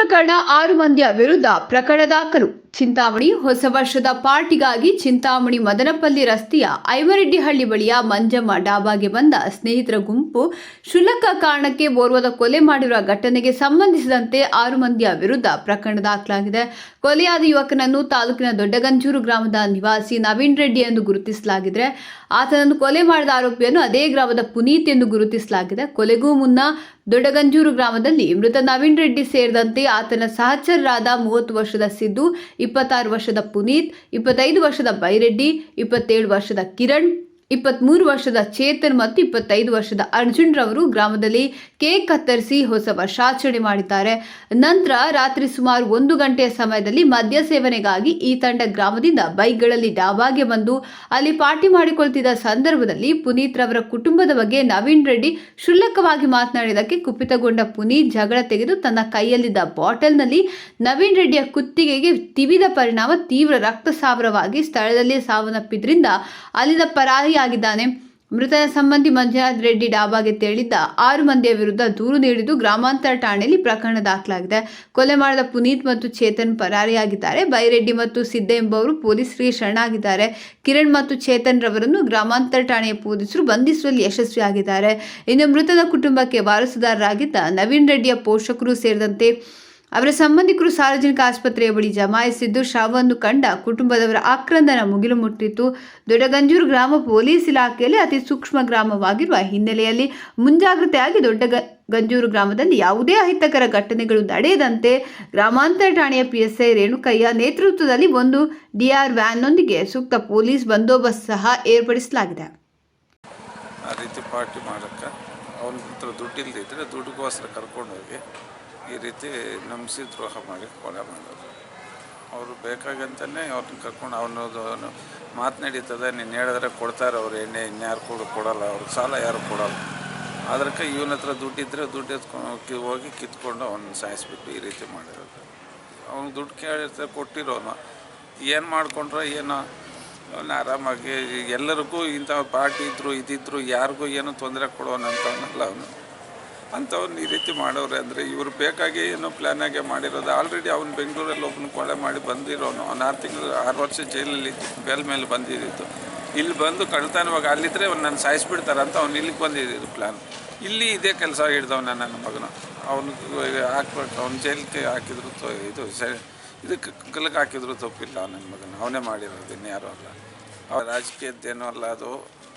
ಪ್ರಕರಣ ಆರು ಮಂದಿಯ ವಿರುದ್ಧ ಪ್ರಕರಣ ದಾಖಲು. ಚಿಂತಾಮಣಿ ಹೊಸ ವರ್ಷದ ಪಾರ್ಟಿಗಾಗಿ ಚಿಂತಾಮಣಿ ಮದನಪಲ್ಲಿ ರಸ್ತೆಯ ಐಮರೆಡ್ಡಿಹಳ್ಳಿ ಬಳಿಯ ಮಂಜಮ್ಮ ಡಾಬಾಗೆ ಬಂದ ಸ್ನೇಹಿತರ ಗುಂಪು ಕ್ಷುಲ್ಲಕ ಕಾರಣಕ್ಕೆ ಓರ್ವದ ಕೊಲೆ ಮಾಡಿರುವ ಘಟನೆಗೆ ಸಂಬಂಧಿಸಿದಂತೆ ಆರು ಮಂದಿಯ ವಿರುದ್ಧ ಪ್ರಕರಣ ದಾಖಲಾಗಿದೆ. ಕೊಲೆಯಾದ ಯುವಕನನ್ನು ತಾಲೂಕಿನ ದೊಡ್ಡಗಂಜೂರು ಗ್ರಾಮದ ನಿವಾಸಿ ನವೀನ್ ರೆಡ್ಡಿ ಎಂದು ಗುರುತಿಸಲಾಗಿದೆ. ಆತನನ್ನು ಕೊಲೆ ಮಾಡಿದ ಆರೋಪಿಯನ್ನು ಅದೇ ಗ್ರಾಮದ ಪುನೀತ್ ಎಂದು ಗುರುತಿಸಲಾಗಿದೆ. ಕೊಲೆಗೂ ಮುನ್ನ ದೊಡ್ಡಗಂಜೂರು ಗ್ರಾಮದಲ್ಲಿ ಮೃತ ನವೀನ್ ರೆಡ್ಡಿ ಸೇರಿದಂತೆ ಆತನ ಸಹಚರರಾದ ಮೂವತ್ತು ವರ್ಷದ ಸಿದ್ದು ಇಪ್ಪತ್ತಾರು ವರ್ಷದ ಪುನೀತ್ ಇಪ್ಪತ್ತೈದು ವರ್ಷದ ಬೈರೆಡ್ಡಿ ಇಪ್ಪತ್ತೇಳು ವರ್ಷದ ಕಿರಣ್. ಇಪ್ಪತ್ತ್ಮೂರು ವರ್ಷದ ಚೇತನ್ ಮತ್ತು ಇಪ್ಪತ್ತೈದು ವರ್ಷದ ಅರ್ಜುನ್ ರವರು ಗ್ರಾಮದಲ್ಲಿ ಕೇಕ್ ಕತ್ತರಿಸಿ ಹೊಸ ವರ್ಷಾಚರಣೆ ಮಾಡಿದ್ದಾರೆ. ನಂತರ ರಾತ್ರಿ ಸುಮಾರು ಒಂದು ಗಂಟೆಯ ಸಮಯದಲ್ಲಿ ಮದ್ಯ ಸೇವನೆಗಾಗಿ ಈ ತಂಡ ಗ್ರಾಮದಿಂದ ಬೈಕ್ಗಳಲ್ಲಿ ಡಾಬಾಗೆ ಬಂದು ಅಲ್ಲಿ ಪಾರ್ಟಿ ಮಾಡಿಕೊಳ್ತಿದ್ದ ಸಂದರ್ಭದಲ್ಲಿ ಪುನೀತ್ ರವರ ಕುಟುಂಬದ ಬಗ್ಗೆ ನವೀನ್ ರೆಡ್ಡಿ ಕ್ಷುಲ್ಲಕವಾಗಿ ಮಾತನಾಡಿದ್ದಕ್ಕೆ ಕುಪಿತಗೊಂಡ ಪುನೀತ್ ಜಗಳ ತೆಗೆದು ತನ್ನ ಕೈಯಲ್ಲಿದ್ದ ಬಾಟಲ್ನಲ್ಲಿ ನವೀನ್ ರೆಡ್ಡಿಯ ಕುತ್ತಿಗೆಗೆ ತಿವಿದ ಪರಿಣಾಮ ತೀವ್ರ ರಕ್ತಸಾವರವಾಗಿ ಸ್ಥಳದಲ್ಲಿ ಸಾವನ್ನಪ್ಪಿದ್ರಿಂದ ಅಲ್ಲಿಂದ ಪರಾರಿಯಾಗಿದ್ದಾನೆ ಮೃತನ ಸಂಬಂಧಿ ಮಂಜುನಾಥ್ ರೆಡ್ಡಿ ಡಾಬಾಗೆ ತೆರಳಿದ್ದ ಆರು ಮಂದಿಯ ವಿರುದ್ಧ ದೂರು ನೀಡಿದ್ದು ಗ್ರಾಮಾಂತರ ಠಾಣೆಯಲ್ಲಿ ಪ್ರಕರಣ ದಾಖಲಾಗಿದೆ. ಕೊಲೆ ಮಾಡಿದ ಪುನೀತ್ ಮತ್ತು ಚೇತನ್ ಪರಾರಿಯಾಗಿದ್ದಾರೆ. ಬೈರೆಡ್ಡಿ ಮತ್ತು ಸಿದ್ದ ಎಂಬುವರು ಪೊಲೀಸರಿಗೆ ಶರಣಾಗಿದ್ದಾರೆ. ಕಿರಣ್ ಮತ್ತು ಚೇತನ್ ರವರನ್ನು ಗ್ರಾಮಾಂತರ ಠಾಣೆಯ ಪೊಲೀಸರು ಬಂಧಿಸುವಲ್ಲಿ ಯಶಸ್ವಿಯಾಗಿದ್ದಾರೆ. ಇನ್ನು ಮೃತನ ಕುಟುಂಬಕ್ಕೆ ವಾರಸುದಾರರಾಗಿದ್ದ ನವೀನ್ ರೆಡ್ಡಿಯ ಪೋಷಕರು ಸೇರಿದಂತೆ ಅವರ ಸಂಬಂಧಿಕರು ಸಾರ್ವಜನಿಕ ಆಸ್ಪತ್ರೆಯ ಬಳಿ ಜಮಾಯಿಸಿದ್ದು, ಶವವನ್ನು ಕಂಡ ಕುಟುಂಬದವರ ಆಕ್ರಂದನ ಮುಗಿಲು ಮುಟ್ಟಿತ್ತು. ದೊಡ್ಡಗಂಜೂರು ಗ್ರಾಮ ಪೊಲೀಸ್ ಇಲಾಖೆಯಲ್ಲಿ ಅತಿ ಸೂಕ್ಷ್ಮ ಗ್ರಾಮವಾಗಿರುವ ಹಿನ್ನೆಲೆಯಲ್ಲಿ ಮುಂಜಾಗ್ರತೆಯಾಗಿ ದೊಡ್ಡ ಗಂಜೂರು ಗ್ರಾಮದಲ್ಲಿ ಯಾವುದೇ ಅಹಿತಕರ ಘಟನೆಗಳು ನಡೆಯದಂತೆ ಗ್ರಾಮಾಂತರ ಠಾಣೆಯ ಪಿಎಸ್ಐ ರೇಣುಕಯ್ಯ ನೇತೃತ್ವದಲ್ಲಿ ಒಂದು ಡಿಆರ್ ವ್ಯಾನ್ನೊಂದಿಗೆ ಸೂಕ್ತ ಪೊಲೀಸ್ ಬಂದೋಬಸ್ತ್ ಸಹ ಏರ್ಪಡಿಸಲಾಗಿದೆ. ಆ ಅವನ ಹತ್ರ ದುಡ್ಡು ಇಲ್ಲದಿದ್ದರೆ ದುಡ್ಡುಗೋಸ್ಕರ ಕರ್ಕೊಂಡು ಈ ರೀತಿ ನಂಬಿಸಿ ದ್ರೋಹ ಮಾಡಿ ಕೊಲೆ ಮಾಡೋದು ಅವರು ಬೇಕಾಗಂತಲೇ ಅವ್ರನ್ನ ಕರ್ಕೊಂಡು ಅವನದು ಮಾತು ನಡೀತದೆ, ನೀನು ಹೇಳಿದ್ರೆ ಕೊಡ್ತಾರೆ ಅವ್ರು, ಎಣ್ಣೆ ಇನ್ಯಾರು ಕೂಡ ಕೊಡೋಲ್ಲ ಅವ್ರ ಸಾಲ ಯಾರು ಕೊಡೋಲ್ಲ. ಅದಕ್ಕೆ ಇವನ ಹತ್ರ ದುಡ್ಡಿದ್ದರೆ ದುಡ್ಡು ಎತ್ಕೊಂಡು ಹೋಗಿ ಕಿತ್ಕೊಂಡು ಅವನ್ನ ಸಾಯಿಸ್ಬಿಟ್ಟು ಈ ರೀತಿ ಮಾಡಿರೋದು. ಅವ್ನು ದುಡ್ಡು ಕೇಳಿರ್ತಾರೆ ಕೊಟ್ಟಿರೋನ. ಏನು ಮಾಡಿಕೊಂಡ್ರೆ, ಏನೋ? ಅವನು ಆರಾಮಾಗಿ ಎಲ್ಲರಿಗೂ ಇಂಥ ಪಾರ್ಟಿ ಇದ್ದರು ಇದಿದ್ರು, ಯಾರಿಗೂ ಏನೂ ತೊಂದರೆ ಕೊಡೋನಂತವನಲ್ಲ ಅವನು. ಅಂಥವ್ನು ಈ ರೀತಿ ಮಾಡೋರೆ ಅಂದರೆ ಇವರು ಬೇಕಾಗಿ ಏನೋ ಪ್ಲ್ಯಾನಾಗೆ ಮಾಡಿರೋದು. ಆಲ್ರೆಡಿ ಅವ್ನು ಬೆಂಗಳೂರಲ್ಲಿ ಒಬ್ಬನ ಕೊಳೆ ಮಾಡಿ ಬಂದಿರೋನು. ಅವ್ನು ಆರು ತಿಂಗಳು, ಆರು ವರ್ಷ ಜೈಲಲ್ಲಿ ಬೇಲ್ ಮೇಲೆ ಬಂದಿದ್ದಿತ್ತು ಇಲ್ಲಿ ಬಂದು ಕಳ್ತಾನವಾಗ ಅಲ್ಲಿದ್ದರೆ ಅವ್ನು ನಾನು ಸಾಯಿಸ್ಬಿಡ್ತಾರೆ ಅಂತ ಅವ್ನು ಇಲ್ಲಿಗೆ ಬಂದಿದ್ದು ಪ್ಲ್ಯಾನ್ ಇಲ್ಲಿ ಇದೇ ಕೆಲಸ ಹಿಡ್ದವನ ನನ್ನ ಮಗನು. ಅವನು ಹಾಕ್ಬಿಟ್ಟು ಅವ್ನು ಜೈಲಿಗೆ ಹಾಕಿದ್ರು ತೊ- ಇದು ಇದಕ್ಕೆ ಕಲಕ್ಕೆ ಹಾಕಿದ್ರು ತಪ್ಪಿಲ್ಲ ನನ್ನ ಮಗನ. ಅವನೇ ಮಾಡಿರೋದು ಇನ್ಯಾರು ಅಲ್ಲ. ರಾಜಕೀಯದ್ದೇನೂ ಅಲ್ಲ, ಅದು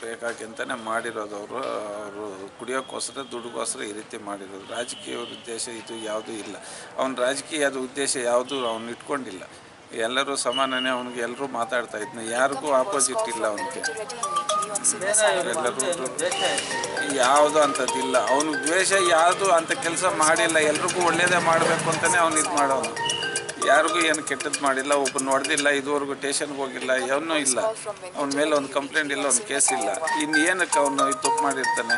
ಬೇಕಾಗಿಂತಲೇ ಮಾಡಿರೋದು ಅವರು. ಅವರು ಕುಡಿಯೋಕ್ಕೋಸ್ಕರ, ದುಡ್ಡುಗೋಸ್ಕರ ಈ ರೀತಿ ಮಾಡಿರೋದು. ರಾಜಕೀಯ ಉದ್ದೇಶ ಇದು ಯಾವುದೂ ಇಲ್ಲ. ಅವನ ರಾಜಕೀಯದ ಉದ್ದೇಶ ಯಾವುದೂ ಅವನು ಇಟ್ಕೊಂಡಿಲ್ಲ. ಎಲ್ಲರೂ ಸಮಾನನೇ, ಅವನಿಗೆ ಎಲ್ಲರೂ ಮಾತಾಡ್ತಾ ಇದ್ನ. ಯಾರಿಗೂ ಆಪೋಸಿಟ್ ಇಲ್ಲ ಅವನಿಗೆ. ಎಲ್ಲರೂ ಯಾವುದು ಅಂಥದ್ದಿಲ್ಲ ಅವನು ದ್ವೇಷ ಯಾವುದು ಅಂಥ ಕೆಲಸ ಮಾಡಿಲ್ಲ. ಎಲ್ರಿಗೂ ಒಳ್ಳೆಯದೇ ಮಾಡಬೇಕು ಅಂತಲೇ ಅವ್ನು ಇದು ಮಾಡೋನು. ಯಾರಿಗೂ ಏನು ಕೆಟ್ಟದ್ದು ಮಾಡಿಲ್ಲ ಒಬ್ಬರು ಹೊಡೆದಿಲ್ಲ ಇದುವರೆಗೂ ಟೇಷನ್ಗೆ ಹೋಗಿಲ್ಲ, ಏನೂ ಇಲ್ಲ. ಅವನ ಮೇಲೆ ಒಂದು ಕಂಪ್ಲೇಂಟ್ ಇಲ್ಲ, ಒಂದು ಕೇಸ್ ಇಲ್ಲ. ಇನ್ನು ಏನಕ್ಕೆ ಅವನು ತಪ್ಪು ಮಾಡಿರ್ತಾನೆ?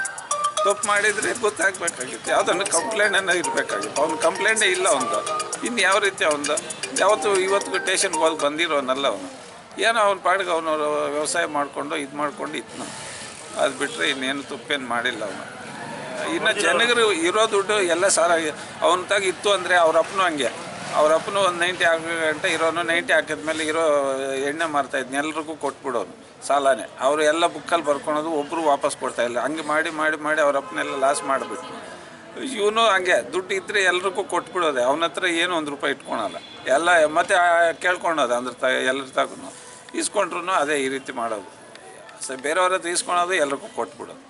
ತಪ್ಪು ಮಾಡಿದರೆ ಗೊತ್ತಾಗಬೇಕಾಗಿತ್ತು. ಯಾವುದನ್ನು ಕಂಪ್ಲೇಂಟನ್ನು ಇರಬೇಕಾಗಿತ್ತು. ಅವ್ನ ಕಂಪ್ಲೇಂಟೇ ಇಲ್ಲ ಅವನು ಇನ್ನು ಯಾವ ರೀತಿ ಅವನು ಯಾವತ್ತು ಇವತ್ತಿಗೂ ಟೇಷನ್ಗೆ ಹೋಗಿ ಬಂದಿರೋನಲ್ಲ ಅವನು. ಏನೋ ಅವ್ನ ಪಾಡಿಗೆ ಅವನು ವ್ಯವಸಾಯ ಮಾಡಿಕೊಂಡು, ಇದು ಮಾಡ್ಕೊಂಡು ನಾವು ಅದು ಬಿಟ್ಟರೆ ಇನ್ನೇನು ತಪ್ಪೇನು ಮಾಡಿಲ್ಲ ಅವನು. ಇನ್ನು ಜನಗರು ಇರೋ ದುಡ್ಡು ಎಲ್ಲ ಸಾಲ ಅವನ ತಾಗ ಇತ್ತು ಅಂದರೆ ಅವ್ರ ಅಪ್ಪನೂ ಹಂಗೆ. ಅವ್ರ ಅಪ್ಪನು ಒಂದು ನೈಂಟಿ ಹಾಕೋ ಗಂಟೆ ಇರೋನು ನೈಂಟಿ ಹಾಕಿದ್ಮೇಲೆ ಇರೋ ಎಣ್ಣೆ ಮಾರ್ತಾಯಿದ್ನ ಎಲ್ರಿಗೂ ಕೊಟ್ಬಿಡೋನು, ಸಾಲನೇ. ಅವರು ಎಲ್ಲ ಬುಕ್ಕಲ್ಲಿ ಬರ್ಕೊಳೋದು ಒಬ್ಬರು ವಾಪಸ್ ಕೊಡ್ತಾ ಇಲ್ಲ. ಹಂಗೆ ಮಾಡಿ ಮಾಡಿ ಮಾಡಿ ಅವರಪ್ಪನೆಲ್ಲ ಲಾಸ್ ಮಾಡಿಬಿಟ್ಟು ಇವನು ಹಂಗೆ, ದುಡ್ಡು ಇದ್ದರೆ ಎಲ್ರಿಗೂ ಕೊಟ್ಬಿಡೋದೆ. ಅವನ ಹತ್ರ ಏನು ಒಂದು ರೂಪಾಯಿ ಇಟ್ಕೊಳಲ್ಲ. ಎಲ್ಲ, ಮತ್ತೆ ಕೇಳ್ಕೊಳೋದು ಅಂದ್ರೆ ತ ಎಲ್ಲರ ತಗೂ ಇಸ್ಕೊಂಡ್ರು ಅದೇ ಈ ರೀತಿ ಮಾಡೋದು. ಸೊ ಬೇರೆಯವ್ರ ಹತ್ರ ಇಸ್ಕೊಳೋದು ಎಲ್ರಿಗೂ ಕೊಟ್ಬಿಡೋದು.